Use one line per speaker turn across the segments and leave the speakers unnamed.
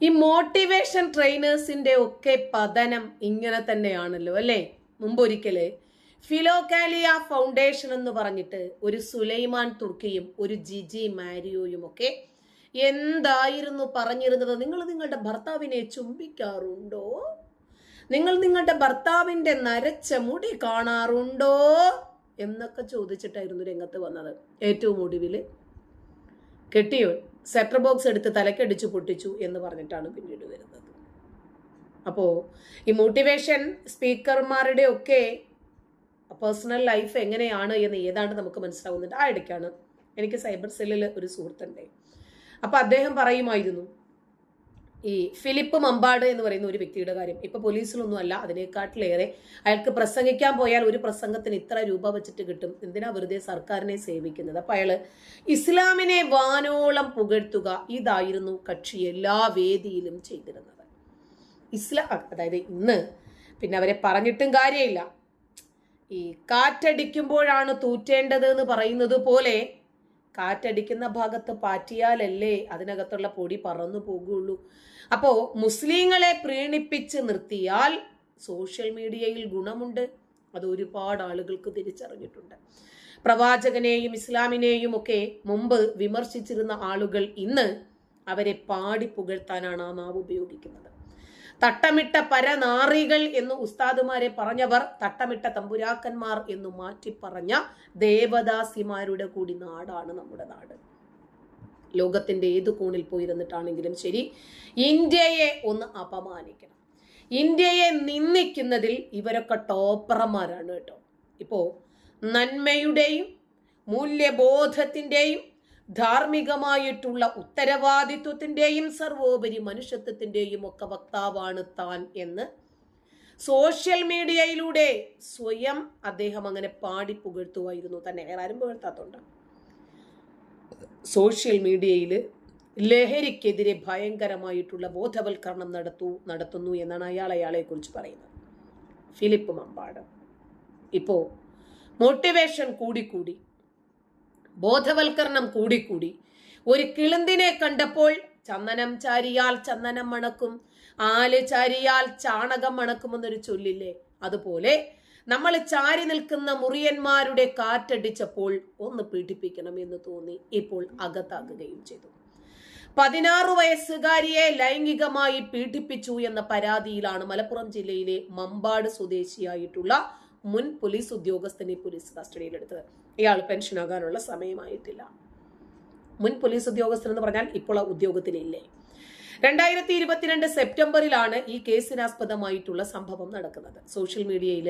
ഈ മോട്ടിവേഷൻ ട്രെയിനേഴ്സിന്റെ ഒക്കെ പതനം ഇങ്ങനെ തന്നെയാണല്ലോ അല്ലേ? മുമ്പൊരിക്കൽ ഫിലോകാലിയ ഫൗണ്ടേഷൻ എന്ന് പറഞ്ഞിട്ട് ഒരു സുലൈമാൻ തുർക്കിയും ഒരു ജിജി മാരിയോയും ഒക്കെ എന്തായിരുന്നു പറഞ്ഞിരുന്നത്? നിങ്ങൾ നിങ്ങളുടെ ഭർത്താവിനെ ചുംബിക്കാറുണ്ടോ? നിങ്ങൾ നിങ്ങളുടെ ഭർത്താവിന്റെ നരച്ച മുടി കാണാറുണ്ടോ? എന്നൊക്കെ ചോദിച്ചിട്ടായിരുന്നു രംഗത്ത് വന്നത്. ഏറ്റവും ഒടുവിൽ കെട്ടിയോൻ സെറ്റർ ബോക്സ് എടുത്ത് തലക്കടിച്ചു പൊട്ടിച്ചു എന്ന് പറഞ്ഞിട്ടാണ് പിന്നീട് വരുന്നത്. അപ്പോൾ ഈ മോട്ടിവേഷൻ സ്പീക്കർമാരുടെ ഒക്കെ പേഴ്സണൽ ലൈഫ് എങ്ങനെയാണ് എന്ന് ഏതാണ്ട് നമുക്ക് മനസ്സിലാവുന്നുണ്ട്. ആ ഇടയ്ക്കാണ് എനിക്ക് സൈബർ സെല്ലിൽ ഒരു സുഹൃത്തുണ്ട്. അപ്പോൾ അദ്ദേഹം പറയുമായിരുന്നു ഈ ഫിലിപ്പ് മമ്പാട് എന്ന് പറയുന്ന ഒരു വ്യക്തിയുടെ കാര്യം. ഇപ്പൊ പോലീസിലൊന്നും അല്ല അതിനേക്കാട്ടിലേറെ അയാൾക്ക് പ്രസംഗിക്കാൻ പോയാൽ ഒരു പ്രസംഗത്തിന് ഇത്ര രൂപ വെച്ചിട്ട് കിട്ടും. എന്തിനാ വെറുതെ സർക്കാരിനെ സേവിക്കുന്നത്? അപ്പൊ അയാൾ ഇസ്ലാമിനെ വാനോളം പുകഴ്ത്തുക ഇതായിരുന്നു കക്ഷി എല്ലാ വേദിയിലും ചെയ്തിരുന്നത്. ഇസ്ലാം അതായത് ഇന്ന് പിന്നെ അവരെ പറഞ്ഞിട്ടും കാര്യമില്ല. ഈ കാറ്റടിക്കുമ്പോഴാണ് തൂറ്റേണ്ടത് എന്ന് പറയുന്നത് പോലെ കാറ്റടിക്കുന്ന ഭാഗത്ത് പാറ്റിയാലല്ലേ അതിനകത്തുള്ള പൊടി പറന്നു പോകുള്ളൂ. അപ്പോൾ മുസ്ലിങ്ങളെ പ്രീണിപ്പിച്ച് നിർത്തിയാൽ സോഷ്യൽ മീഡിയയിൽ ഗുണമുണ്ട്. അത് ഒരുപാട് ആളുകൾക്ക് തിരിച്ചറിഞ്ഞിട്ടുണ്ട്. പ്രവാചകനെയും ഇസ്ലാമിനെയും ഒക്കെ മുമ്പ് വിമർശിച്ചിരുന്ന ആളുകൾ ഇന്ന് അവരെ പാടി പുകഴ്ത്താനാണ് ആ നാവ് ഉപയോഗിക്കുന്നത്. തട്ടമിട്ട പരനാറികൾ എന്ന് ഉസ്താദുമാരെ പറഞ്ഞവർ തട്ടമിട്ട തമ്പുരാക്കന്മാർ എന്ന് മാറ്റി പറഞ്ഞ ദേവദാസിമാരുടെ കൂടി നാടാണ് നമ്മുടെ നാട്. ലോകത്തിന്റെ ഏത് കോണിൽ പോയിരുന്നിട്ടാണെങ്കിലും ശരി ഇന്ത്യയെ ഒന്ന് അപമാനിക്കണം. ഇന്ത്യയെ നിന്ദിക്കുന്നതിൽ ഇവരൊക്കെ ടോപ്പറന്മാരാണ് കേട്ടോ. ഇപ്പോ നന്മയുടെയും മൂല്യബോധത്തിന്റെയും ധാർമ്മികമായിട്ടുള്ള ഉത്തരവാദിത്വത്തിന്റെയും സർവോപരി മനുഷ്യത്വത്തിന്റെയും ഒക്കെ വക്താവാണ് താൻ എന്ന് സോഷ്യൽ മീഡിയയിലൂടെ സ്വയം അദ്ദേഹം അങ്ങനെ പാടി പുകഴ്ത്തുമായിരുന്നു തന്നെ വേറെ ആരും പുകഴ്ത്താത്തോണ്ട. സോഷ്യൽ മീഡിയയിൽ ലഹരിക്കെതിരെ ഭയങ്കരമായിട്ടുള്ള ബോധവൽക്കരണം നടത്തു നടത്തുന്നു എന്നാണ് അയാൾ അയാളെക്കുറിച്ച് പറയുന്നത്. ഫിലിപ്പ് മമ്പാട്. ഇപ്പോ മോട്ടിവേഷൻ കൂടിക്കൂടി ബോധവൽക്കരണം കൂടിക്കൂടി. ഒരു കിളുന്തിനെ കണ്ടപ്പോൾ ചന്ദനം ചാരിയാൽ ചന്ദനം മണക്കും ആൽ ചാരിയാൽ ചാണകം മണക്കുമെന്നൊരു ചൊല്ലില്ലേ? അതുപോലെ നമ്മൾ ചാരി നിൽക്കുന്ന മുറിയന്മാരുടെ കാറ്റടിച്ചപ്പോൾ ഒന്ന് പീഡിപ്പിക്കണം എന്ന് തോന്നി. ഇപ്പോൾ അകത്താകുകയും ചെയ്തു. പതിനാറ് വയസ്സുകാരിയെ ലൈംഗികമായി പീഡിപ്പിച്ചു എന്ന പരാതിയിലാണ് മലപ്പുറം ജില്ലയിലെ മമ്പാട് സ്വദേശിയായിട്ടുള്ള മുൻ പോലീസ് ഉദ്യോഗസ്ഥനെ പോലീസ് കസ്റ്റഡിയിലെടുത്തത്. ഇയാൾ പെൻഷനാകാനുള്ള സമയമായിട്ടില്ല. മുൻ പോലീസ് ഉദ്യോഗസ്ഥൻ എന്ന് പറഞ്ഞാൽ ഇപ്പോൾ ഉദ്യോഗത്തിലില്ലേ. രണ്ടായിരത്തി ഇരുപത്തിരണ്ട് സെപ്റ്റംബറിലാണ് ഈ കേസിനാസ്പദമായിട്ടുള്ള സംഭവം നടക്കുന്നത്. സോഷ്യൽ മീഡിയയിൽ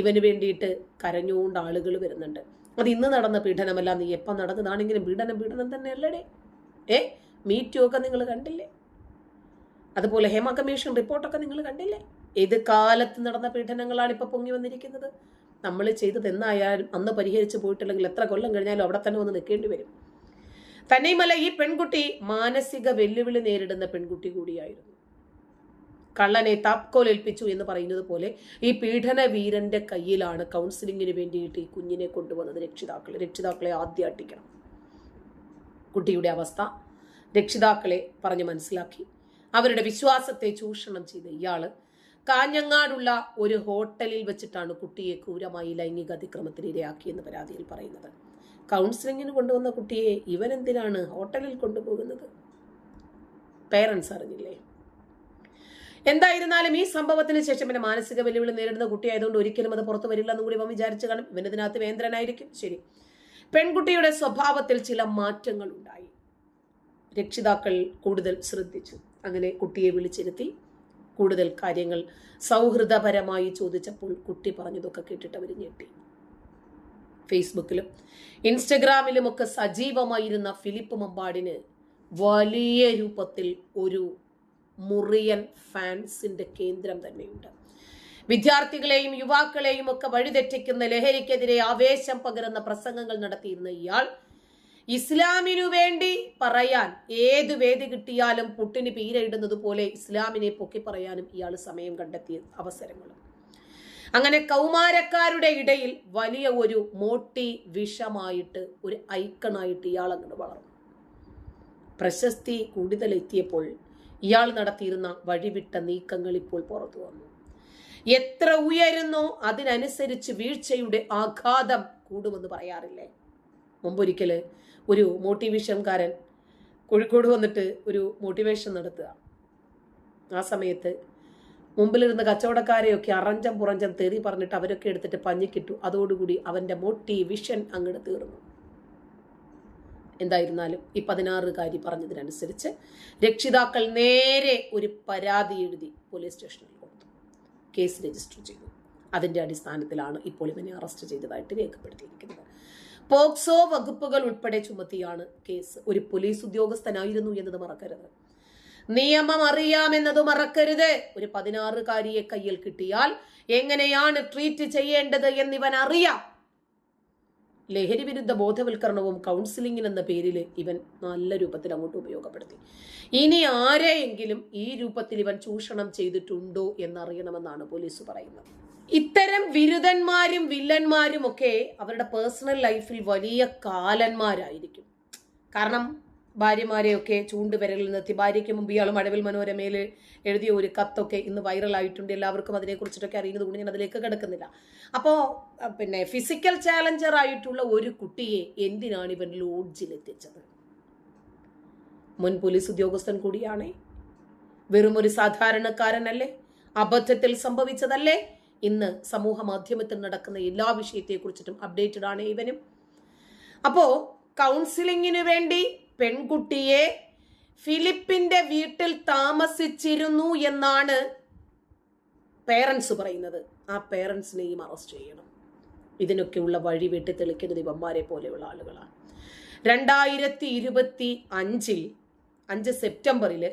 ഇവന് വേണ്ടിയിട്ട് കരഞ്ഞുകൊണ്ട് ആളുകൾ വരുന്നുണ്ട്. അത് ഇന്ന് നടന്ന പീഡനമല്ല നീ എപ്പം നടന്നതാണെങ്കിലും പീഡനം പീഡനം തന്നെ അല്ലടേ ഏ? മീറ്റു ഒക്കെ നിങ്ങൾ കണ്ടില്ലേ? അതുപോലെ ഹേമ കമ്മീഷൻ റിപ്പോർട്ടൊക്കെ നിങ്ങൾ കണ്ടില്ലേ? ഏത് കാലത്ത് നടന്ന പീഡനങ്ങളാണ് ഇപ്പൊ പൊങ്ങി വന്നിരിക്കുന്നത്? നമ്മൾ ചെയ്തത് എന്നായാലും അന്ന് പരിഹരിച്ചു പോയിട്ടില്ലെങ്കിൽ എത്ര കൊല്ലം കഴിഞ്ഞാലും അവിടെ തന്നെ വന്ന് നിൽക്കേണ്ടി വരും. തന്നെയുമല്ല ഈ പെൺകുട്ടി മാനസിക വെല്ലുവിളി നേരിടുന്ന പെൺകുട്ടി കൂടിയായിരുന്നു. കള്ളനെ താപ്കോലേൽപ്പിച്ചു എന്ന് പറയുന്നത് പോലെ ഈ പീഡന വീരന്റെ കയ്യിലാണ് കൗൺസിലിങ്ങിന് വേണ്ടിയിട്ട് ഈ കുഞ്ഞിനെ കൊണ്ടുവന്നത് രക്ഷിതാക്കൾ. രക്ഷിതാക്കളെ ആദ്യം അട്ടിക്കണം. കുട്ടിയുടെ അവസ്ഥ രക്ഷിതാക്കളെ പറഞ്ഞ് മനസ്സിലാക്കി. അവരുടെ വിശ്വാസത്തെ ചൂഷണം ചെയ്ത ഇയാൾ കാഞ്ഞങ്ങാടുള്ള ഒരു ഹോട്ടലിൽ വെച്ചിട്ടാണ് കുട്ടിയെ ക്രൂരമായി ലൈംഗിക അതിക്രമത്തിന് ഇരയാക്കിയെന്ന് പരാതിയിൽ പറയുന്നത്. കൗൺസിലിങ്ങിന് കൊണ്ടുവന്ന കുട്ടിയെ ഇവൻ എന്തിനാണ് ഹോട്ടലിൽ കൊണ്ടുപോകുന്നത്? പേരൻസ് അറിഞ്ഞില്ലേ? എന്തായിരുന്നാലും ഈ സംഭവത്തിന് ശേഷം പിന്നെ മാനസിക വെല്ലുവിളി നേരിടുന്ന കുട്ടിയായതുകൊണ്ട് ഒരിക്കലും അത് പുറത്തു വരില്ല എന്നും കൂടി ഇവൻ വിചാരിച്ചു കാണും ഇവനതിനകത്ത് വേന്ദ്രനായിരിക്കും. ശരി. പെൺകുട്ടിയുടെ സ്വഭാവത്തിൽ ചില മാറ്റങ്ങൾ ഉണ്ടായി രക്ഷിതാക്കൾ കൂടുതൽ ശ്രദ്ധിച്ചു. അങ്ങനെ കുട്ടിയെ വിളിച്ചിരുത്തി. കൂടുതൽ കാര്യങ്ങൾ സൗഹൃദപരമായി ചോദിച്ചപ്പോൾ കുട്ടി പറഞ്ഞതൊക്കെ കേട്ടിട്ട് അവർ ഞെട്ടി. ഫേസ്ബുക്കിലും ഇൻസ്റ്റഗ്രാമിലും ഒക്കെ സജീവമായിരുന്ന ഫിലിപ്പ് മമ്പാടിന് വലിയ രൂപത്തിൽ ഒരു മുറിയൻ ഫാൻസിന്റെ കേന്ദ്രം തന്നെയുണ്ട്. വിദ്യാർത്ഥികളെയും യുവാക്കളെയും ഒക്കെ വഴിതെറ്റിക്കുന്ന ലഹരിക്കെതിരെ ആവേശം പകരുന്ന പ്രസംഗങ്ങൾ നടത്തിയിരുന്ന ഇയാൾ ഇസ്ലാമിനു വേണ്ടി പറയാൻ ഏത് വേദി കിട്ടിയാലും പുട്ടിന് പീരയിടുന്നത് പോലെ ഇസ്ലാമിനെ പൊക്കി പറയാനും ഇയാൾ സമയം കണ്ടെത്തിയ അവസരങ്ങളും. അങ്ങനെ കൗമാരക്കാരുടെ ഇടയിൽ വലിയ ഒരു മോട്ടി വിഷമായിട്ട് ഒരു ഐക്കണായിട്ട് ഇയാൾ അങ്ങോട്ട് വളർന്നു. പ്രശസ്തി കൂടുതലെത്തിയപ്പോൾ ഇയാൾ നടത്തിയിരുന്ന വഴിവിട്ട നീക്കങ്ങൾ ഇപ്പോൾ പുറത്തു വന്നു. എത്ര ഉയരുന്നോ അതിനനുസരിച്ച് വീഴ്ചയുടെ ആഘാതം കൂടുമെന്ന് പറയാറില്ലേ? മുമ്പൊരിക്കൽ ഒരു മോട്ടിവേഷൻകാരൻ കോഴിക്കോട് വന്നിട്ട് ഒരു മോട്ടിവേഷൻ നടത്തുക. ആ സമയത്ത് മുമ്പിലിരുന്ന കച്ചവടക്കാരെയൊക്കെ അറഞ്ചം പുറഞ്ചം തെറി പറഞ്ഞിട്ട് അവരൊക്കെ എടുത്തിട്ട് പഞ്ഞിക്കിട്ടു. അതോടുകൂടി അവന്റെ മോട്ടിവിഷൻ അങ്ങോട്ട് തീർന്നു. എന്തായിരുന്നാലും ഈ പതിനാറുകാരി പറഞ്ഞതിനനുസരിച്ച് രക്ഷിതാക്കൾ നേരെ ഒരു പരാതി എഴുതി പോലീസ് സ്റ്റേഷനിൽ കൊടുത്തു. കേസ് രജിസ്റ്റർ ചെയ്തു. അതിന്റെ അടിസ്ഥാനത്തിലാണ് ഇപ്പോൾ ഇവനെ അറസ്റ്റ് ചെയ്തതായിട്ട് രേഖപ്പെടുത്തിയിരിക്കുന്നത്. പോക്സോ വകുപ്പുകൾ ഉൾപ്പെടെ ചുമത്തിയാണ് കേസ്. ഒരു പോലീസ് ഉദ്യോഗസ്ഥനായിരുന്നു എന്നത് മറക്കരുത്. നിയമം അറിയാമെന്നത് മറക്കരുത്. ഒരു പതിനാറുകാരിയെ കയ്യിൽ കിട്ടിയാൽ എങ്ങനെയാണ് ട്രീറ്റ് ചെയ്യേണ്ടത് എന്നിവൻ അറിയാം. ലഹരി വിരുദ്ധ ബോധവൽക്കരണവും കൗൺസിലിംഗിൽ എന്ന പേരിൽ ഇവൻ നല്ല രൂപത്തിൽ അങ്ങോട്ട് ഉപയോഗപ്പെടുത്തി. ഇനി ആരെയെങ്കിലും ഈ രൂപത്തിൽ ഇവൻ ചൂഷണം ചെയ്തിട്ടുണ്ടോ എന്നറിയണമെന്നാണ് പോലീസ് പറയുന്നത്. ഇത്തരം വിരുദ്ധന്മാരും വില്ലന്മാരും ഒക്കെ അവരുടെ പേഴ്സണൽ ലൈഫിൽ വലിയ കാലന്മാരായിരിക്കും. കാരണം ഭാര്യമാരെയൊക്കെ ചൂണ്ടുവിരലിൽ നിർത്തി ഭാര്യയ്ക്ക് മുമ്പ് ഇയാൾ മഴവിൽ മനോരമയിൽ എഴുതിയ ഒരു കത്തൊക്കെ ഇന്ന് വൈറലായിട്ടുണ്ട് എല്ലാവർക്കും അതിനെക്കുറിച്ചിട്ടൊക്കെ അറിയുന്നത് കൊണ്ട് ഞാൻ അതിലേക്ക് കിടക്കുന്നില്ല. അപ്പോൾ പിന്നെ ഫിസിക്കൽ ചാലഞ്ചർ ആയിട്ടുള്ള ഒരു കുട്ടിയെ എന്തിനാണ് ഇവൻ ലോഡ്ജിൽ എത്തിച്ചത്? മുൻ പോലീസ് ഉദ്യോഗസ്ഥൻ കൂടിയാണേ. വെറുമൊരു സാധാരണക്കാരനല്ലേ? അബദ്ധത്തിൽ സംഭവിച്ചതല്ലേ? ഇന്ന് സമൂഹ മാധ്യമത്തിൽ നടക്കുന്ന എല്ലാ വിഷയത്തെക്കുറിച്ചിട്ടും അപ്ഡേറ്റഡ് ആണ് ഇവനും. അപ്പോ കൗൺസിലിങ്ങിന് വേണ്ടി പെൺകുട്ടിയെ ഫിലിപ്പിന്റെ വീട്ടിൽ താമസിച്ചിരുന്നു എന്നാണ് പേരൻസ് പറയുന്നത്. ആ പേരൻസിനെയും അറസ്റ്റ് ചെയ്യണം. ഇതിനൊക്കെയുള്ള വഴി വെട്ടി തെളിക്കുന്ന ഇവന്മാരെ പോലെയുള്ള ആളുകളാണ്. രണ്ടായിരത്തി ഇരുപത്തി അഞ്ചിൽ അഞ്ച് സെപ്റ്റംബറിൽ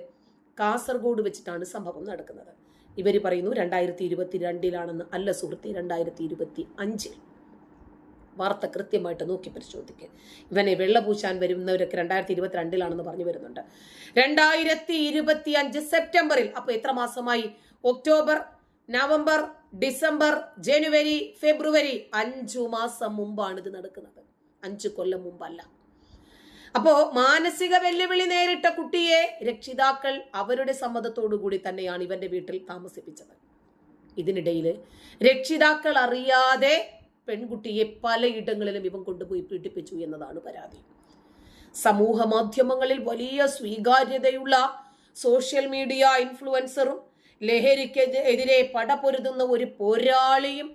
കാസർഗോഡ് വെച്ചിട്ടാണ് സംഭവം നടക്കുന്നത്. ഇവർ പറയുന്നു രണ്ടായിരത്തി ഇരുപത്തി രണ്ടിലാണെന്ന് അല്ല സുഹൃത്തെ രണ്ടായിരത്തി ഇരുപത്തി അഞ്ചിൽ വാർത്ത കൃത്യമായിട്ട് നോക്കി പരിശോധിക്കുക ഇവനെ വെള്ളപൂശാൻ വരുന്നവരൊക്കെ രണ്ടായിരത്തി ഇരുപത്തിരണ്ടിലാണെന്ന് പറഞ്ഞു വരുന്നുണ്ട്. രണ്ടായിരത്തി ഇരുപത്തി അഞ്ച് സെപ്റ്റംബറിൽ അപ്പൊ എത്ര മാസമായി? ഒക്ടോബർ നവംബർ ഡിസംബർ ജനുവരി ഫെബ്രുവരി അഞ്ചു മാസം മുമ്പാണ് ഇത് നടക്കുന്നത്. അഞ്ചു കൊല്ലം മുമ്പല്ല. അപ്പോ മാനസിക വെല്ലുവിളി നേരിട്ട കുട്ടിയെ രക്ഷിതാക്കൾ അവരുടെ സമ്മതത്തോടു കൂടി തന്നെയാണ് ഇവന്റെ വീട്ടിൽ താമസിപ്പിച്ചത്. ഇതിനിടയിൽ രക്ഷിതാക്കൾ അറിയാതെ പെൺകുട്ടിയെ പലയിടങ്ങളിലും ഇവൻ കൊണ്ടുപോയി പീഡിപ്പിച്ചു എന്നതാണ് പരാതി. സമൂഹ മാധ്യമങ്ങളിൽ വലിയ സ്വീകാര്യതയുള്ള സോഷ്യൽ മീഡിയ ഇൻഫ്ലുവൻസറും ലഹരിക്കെതിരെ പടപൊരുതുന്ന ഒരു പോരാളിയും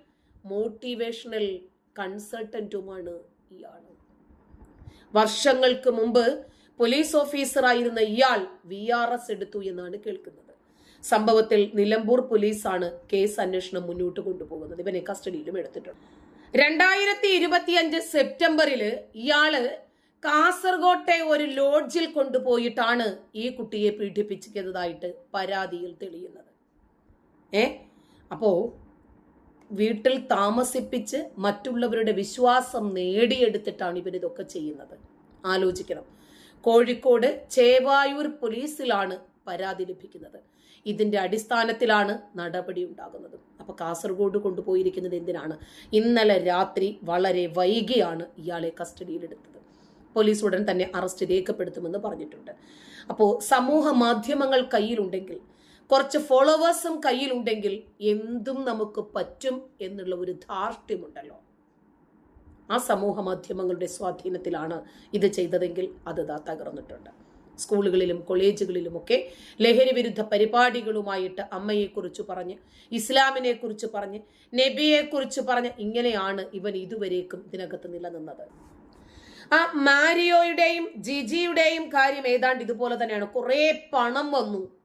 മോട്ടിവേഷണൽ കൺസൾട്ടന്റുമാണ് ഇയാൾ വർഷങ്ങൾക്ക് മുമ്പ് പോലീസ് ഓഫീസറായിരുന്ന ഇയാൾ വി ആർ എസ് എടുത്തു എന്നാണ് കേൾക്കുന്നത്. സംഭവത്തിൽ നിലമ്പൂർ പോലീസാണ് കേസ് അന്വേഷണം മുന്നോട്ട് കൊണ്ടുപോകുന്നത്. ഇവനെ കസ്റ്റഡിയിലും എടുത്തിട്ടുണ്ട്. രണ്ടായിരത്തി ഇരുപത്തിയഞ്ച് സെപ്റ്റംബറിൽ ഇയാൾ കാസർഗോട്ടെ ഒരു ലോഡ്ജിൽ കൊണ്ടുപോയിട്ടാണ് ഈ കുട്ടിയെ പീഡിപ്പിച്ചതായിട്ട് പരാതിയിൽ തെളിയുന്നത്. ഏ? അപ്പോ വീട്ടിൽ താമസിപ്പിച്ച് മറ്റുള്ളവരുടെ വിശ്വാസം നേടിയെടുത്തിട്ടാണ് ഇവരിതൊക്കെ ചെയ്യുന്നത്. ആലോചിക്കണം. കോഴിക്കോട് ചേവായൂർ പോലീസിലാണ് പരാതി ലഭിക്കുന്നത്. ഇതിന്റെ അടിസ്ഥാനത്തിലാണ് നടപടി ഉണ്ടാകുന്നത്. അപ്പൊ കാസർഗോഡ് കൊണ്ടുപോയിരിക്കുന്നത് എന്തിനാണ്? ഇന്നലെ രാത്രി വളരെ വൈകിയാണ് ഇയാളെ കസ്റ്റഡിയിലെടുത്തത്. പോലീസ് ഉടൻ തന്നെ അറസ്റ്റ് രേഖപ്പെടുത്തുമെന്ന് പറഞ്ഞിട്ടുണ്ട്. അപ്പോൾ സമൂഹ മാധ്യമങ്ങൾ കയ്യിലുണ്ടെങ്കിൽ കുറച്ച് ഫോളോവേഴ്സും കയ്യിലുണ്ടെങ്കിൽ എന്തും നമുക്ക് പറ്റും എന്നുള്ള ഒരു ധാർഷ്ട്യമുണ്ടല്ലോ. ആ സമൂഹ മാധ്യമങ്ങളുടെ സ്വാധീനത്തിലാണ് ഇത് ചെയ്തതെങ്കിൽ അത് ദാ തകർന്നിട്ടുണ്ട്. സ്കൂളുകളിലും കോളേജുകളിലുമൊക്കെ ലഹരി വിരുദ്ധ പരിപാടികളുമായിട്ട് അമ്മയെക്കുറിച്ച് പറഞ്ഞ് ഇസ്ലാമിനെക്കുറിച്ച് പറഞ്ഞ് നബിയെക്കുറിച്ച് പറഞ്ഞ് ഇങ്ങനെയാണ് ഇവൻ ഇതുവരേക്കും ഇതിനകത്ത് നിലനിന്നത്. ആ മാരിയോയുടെയും ജിജിയുടെയും കാര്യം ഏതാണ്ട് ഇതുപോലെ തന്നെയാണ്. കുറേ പണം വന്നു.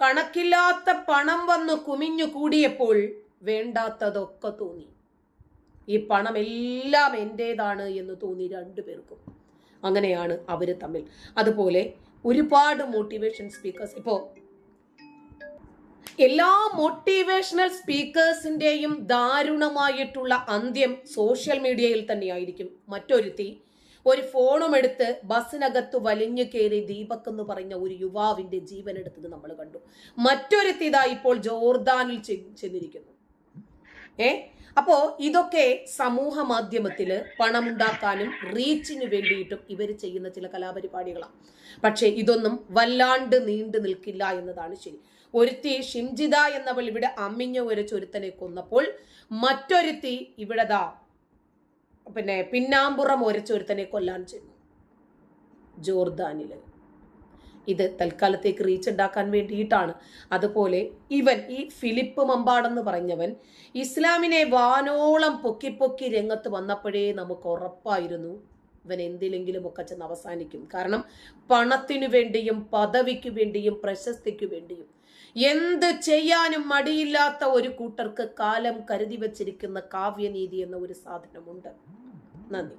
കണക്കില്ലാത്ത പണം വന്ന് കുമിഞ്ഞു കൂടിയപ്പോൾ വേണ്ടാത്തതൊക്കെ തോന്നി. ഈ പണം എല്ലാം എന്റേതാണ് എന്ന് തോന്നി രണ്ടുപേർക്കും അങ്ങനെയാണ് അവർ തമ്മിൽ. അതുപോലെ ഒരുപാട് മോട്ടിവേഷൻ സ്പീക്കേഴ്സ് ഇപ്പോൾ എല്ലാ മോട്ടിവേഷണൽ സ്പീക്കേഴ്സിന്റെയും ദാരുണമായിട്ടുള്ള അന്ത്യം സോഷ്യൽ മീഡിയയിൽ തന്നെയായിരിക്കും. മറ്റൊരുത്തി ഒരു ഫോണും എടുത്ത് ബസ്സിനകത്ത് വലിഞ്ഞു കയറി ദീപക് എന്ന് പറഞ്ഞ ഒരു യുവാവിന്റെ ജീവൻ എടുത്തത് നമ്മൾ കണ്ടു. മറ്റൊരുത്തി ഇപ്പോൾ ജോർദാനിൽ ചെന്നിരിക്കുന്നു. ഏ? അപ്പോ ഇതൊക്കെ സമൂഹ മാധ്യമത്തിൽ പണമുണ്ടാക്കാനും റീച്ചിന് വേണ്ടിയിട്ടും ഇവർ ചെയ്യുന്ന ചില കലാപരിപാടികളാണ്. പക്ഷേ ഇതൊന്നും വല്ലാണ്ട് നീണ്ടു നിൽക്കില്ല എന്നതാണ് ശരി. ഒരുത്തി ഷിംജിത എന്നവൾ ഇവിടെ അമ്മിഞ്ഞ ഒരു ചൊരുത്തനെ കൊന്നപ്പോൾ മറ്റൊരുത്തി ഇവിടെ ദാ പിന്നെ പിന്നാമ്പുറം ഒരച്ചൊരുത്തനെ കൊല്ലാൻ ചെന്നു. ജോർദാനിൽ ഇത് തൽക്കാലത്തേക്ക് റീച്ച് ഉണ്ടാക്കാൻ വേണ്ടിയിട്ടാണ്. അതുപോലെ ഇവൻ ഈ ഫിലിപ്പ് മമ്പാടെന്ന് പറഞ്ഞവൻ ഇസ്ലാമിനെ വാനോളം പൊക്കി പൊക്കി രംഗത്ത് വന്നപ്പോഴേ നമുക്ക് ഉറപ്പായിരുന്നു ഇവൻ എന്തിലെങ്കിലും ഒക്കെ ചെന്ന് അവസാനിക്കും. കാരണം പണത്തിനു വേണ്ടിയും പദവിക്ക് വേണ്ടിയും പ്രശസ്തിക്ക് വേണ്ടിയും എന്ത് ചെയ്യാനും മടിയില്ലാത്ത ഒരു കൂട്ടർക്ക് കാലം കരുതി വച്ചിരിക്കുന്ന കാവ്യനീതി എന്ന ഒരു സാധനമുണ്ട്. നന്ദി.